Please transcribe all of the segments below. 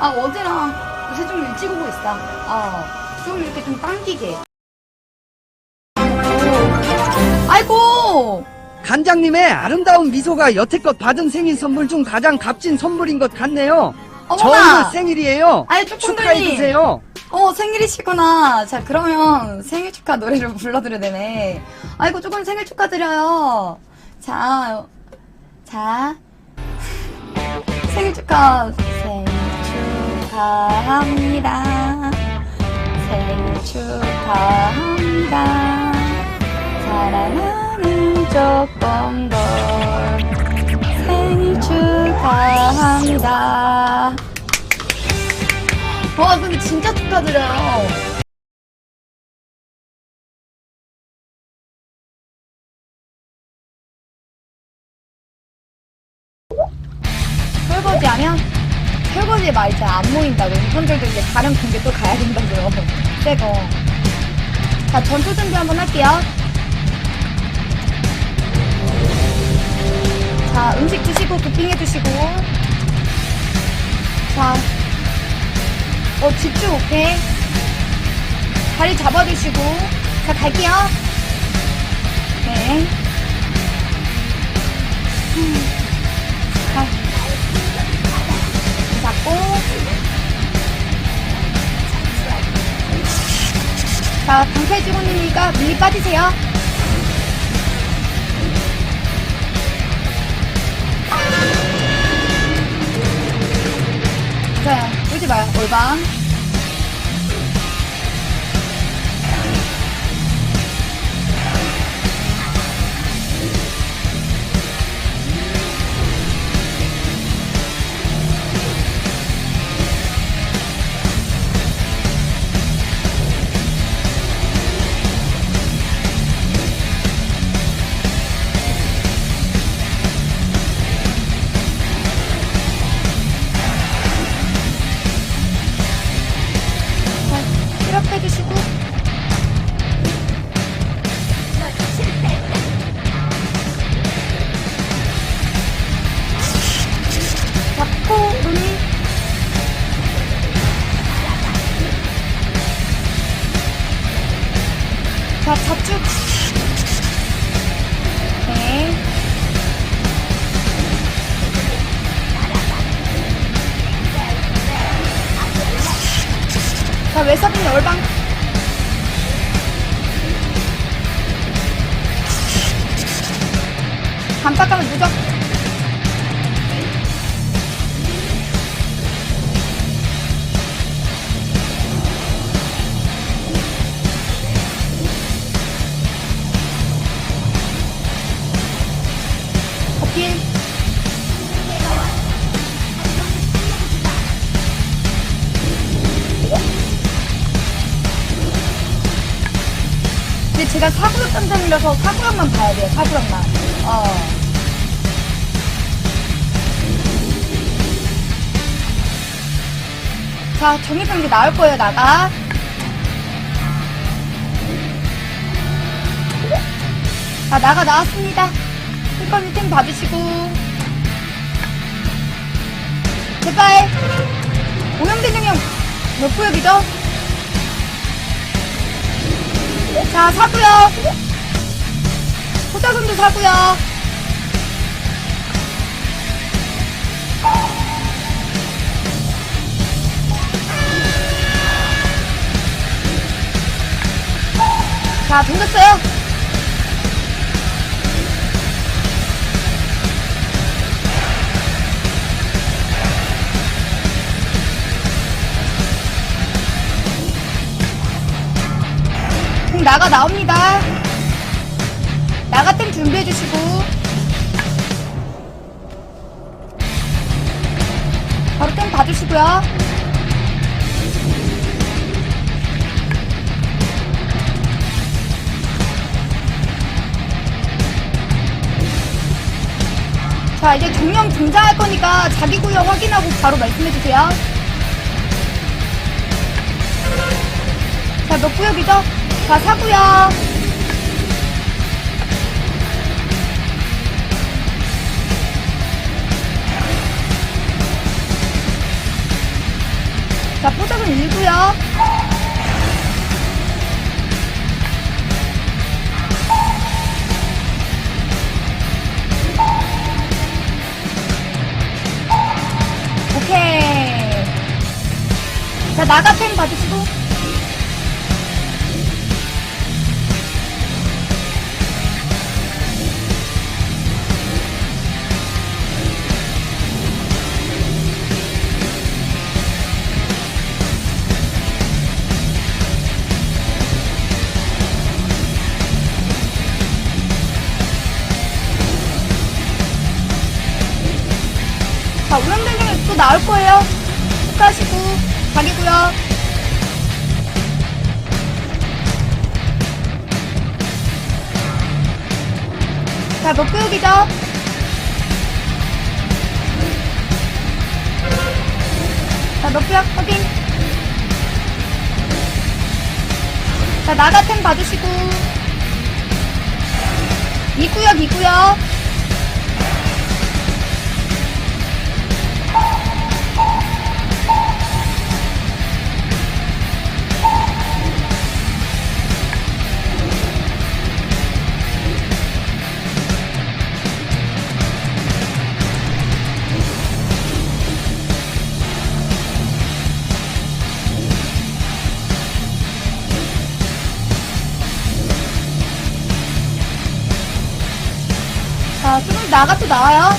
아, 어제랑 요새 좀 일찍 오고 있어. 어, 좀 이렇게 좀 당기게. 오. 아이고! 간장님의 아름다운 미소가 여태껏 받은 생일 선물 중 가장 값진 선물인 것 같네요. 저 어머나! 오늘 생일이에요. 쪼꼬들님. 축하해주세요. 어, 생일이시구나. 자, 그러면 생일 축하 노래를 불러드려야 되네. 아이고, 조금 생일 축하드려요. 자, 자. 생일 축하. 생일 축하합니다. 생일 축하합니다. 사랑하는 조건돌. 생일 축하합니다. 와, 근데 진짜 축하드려요. 설거지 하면 설거지에 막 이제 안 모인다고 이분들도 이제 다른 공개 또 가야 된다고요. 새거. 자, 전투 준비 한번 할게요. 자, 음식 드시고 도핑해 주시고. 자, 어, 집중 오케이. 다리 잡아주시고. 자, 갈게요. 네. 음. 자, 강탈 직원이니까 밀리 빠지세요. 자, 울지 마요. 올방. 자, 자축. 네. 자, 외사빈 얼방. 반박하면 무적. 제가 사구역 담당이라서 사구역만 봐야 돼요, 사구역만. 어. 자, 정리병기 나올 거예요, 나가. 자, 나가 나왔습니다. 힐건 템 받으시고. 제발. 오염된 영역 몇 구역이죠? 자, 사고요. 호자금도 사고요. 자, 던졌어요. 나가 나옵니다. 나가템 준비해 주시고. 바로 템 봐주시고요. 자, 이제 정령 등장할 거니까 자기 구역 확인하고 바로 말씀해 주세요. 자, 몇 구역이죠? 자, 4구역. 자, 포탑은 1구요. 오케이. 자, 나가템 받으시고. 자, 오염된장이 또 나올 거예요. 축하하시고, 각이고요. 자, 몇 교육이죠? 자, 몇 교육 확인. 자, 나가템 받으시고. 2구역, 2구역. 나가 또 나와요.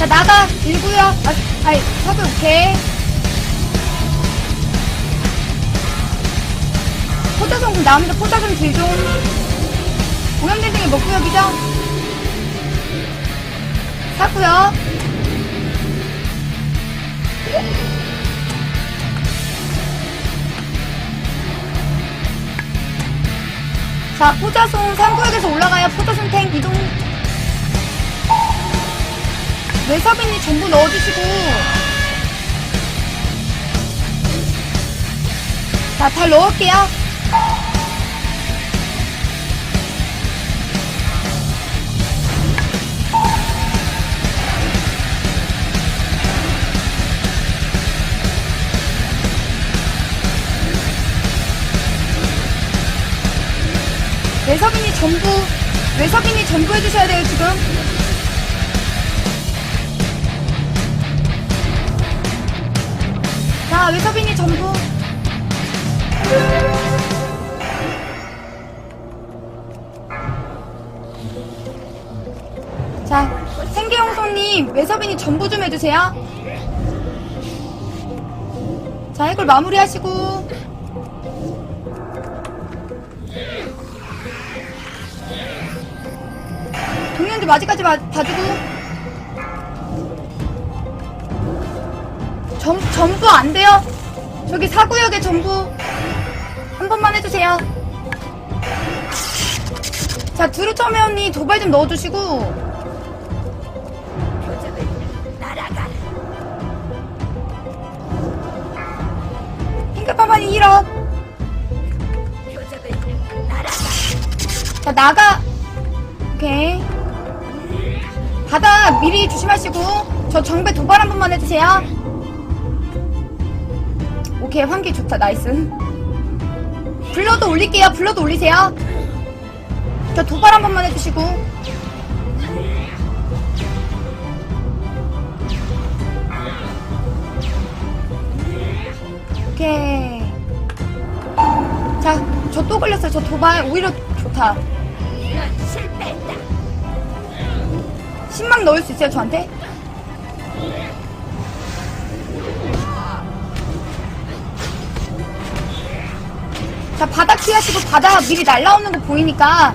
자, 나가. 1구요. 아, 아이, 사도 오케이. 포자성 나옵니다. 포자성 질종. 오염된장이 몇 구역이죠? 4구요. 자, 포자손 3구역에서 올라가요. 포자손 탱 이동. 외서빈이 전부 넣어주시고. 자, 잘 넣을게요. 전부, 외서빈이 전부 해주셔야 돼요, 지금. 자, 외서빈이 전부. 자, 생계용손님, 외서빈이 전부 좀 해주세요. 자, 이걸 마무리하시고. 마지까지 봐, 봐주고. 전, 전부 안 돼요? 저기 사구역에 전부 한 번만 해주세요. 자 두루처메 언니 도발 좀 넣어주시고. 핑크파파니 1업 자 나가. 오케이. 바다 미리 조심하시고 저 정배 도발 한 번만 해주세요. 오케이 환기 좋다 나이스. 블러도 올릴게요. 블러도 올리세요. 저 도발 한 번만 해주시고. 오케이. 자, 저 또 걸렸어요. 저 도발 오히려 좋다. 신망 넣을 수 있어요, 저한테? 자, 바닥 피하시고 바닥 미리 날라오는 거 보이니까.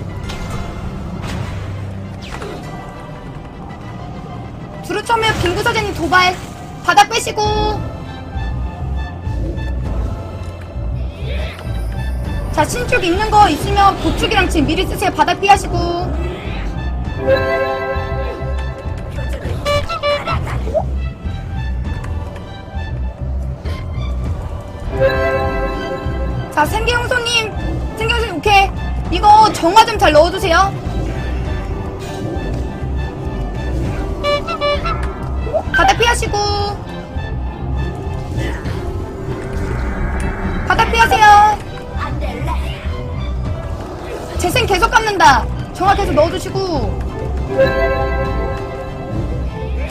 두루처면 빙구서재님 도발. 바닥 빼시고. 자, 신축 있는 거 있으면 보축이랑 지금 미리 쓰세요. 바닥 피하시고. 자, 생계용소님, 생계용소님, 오케이. 이거 정화 좀 잘 넣어주세요. 바닥 피하시고. 바닥 피하세요. 재생 계속 깎는다. 정화 계속 넣어주시고.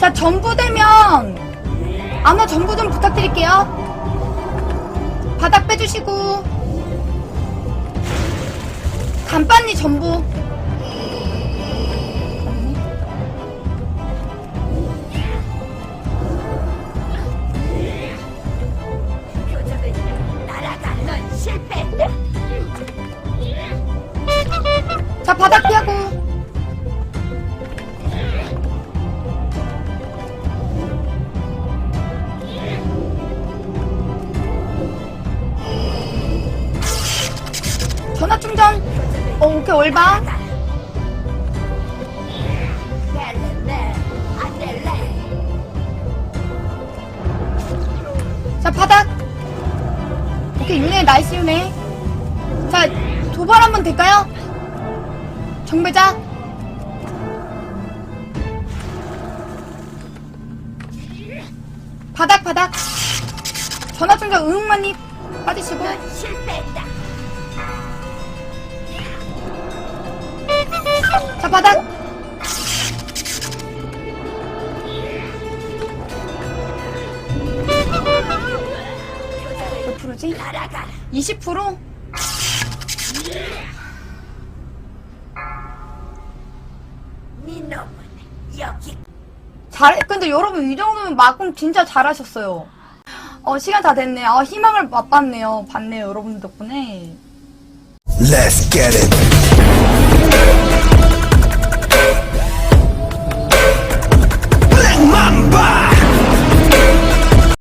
자 전부 되면 아마 전부 좀 부탁드릴게요. 바닥 빼주시고 간판이 전부. 자 바닥 피하 어 오케이 올바? 자 바닥. 오케이 윤회 나이스 윤회 자 도발 한번 될까요? 정배자. 바닥 바닥. 전화 충전 응만이 빠지시고. 자 바닥 몇 프로지? 20%? 잘, 근데 여러분, 이 정도면 막공 진짜 잘하셨어요. 어, 시간 다 됐네. 아, 희망을 맛봤네요. 봤네요, 여러분들 덕분에. Let's get it.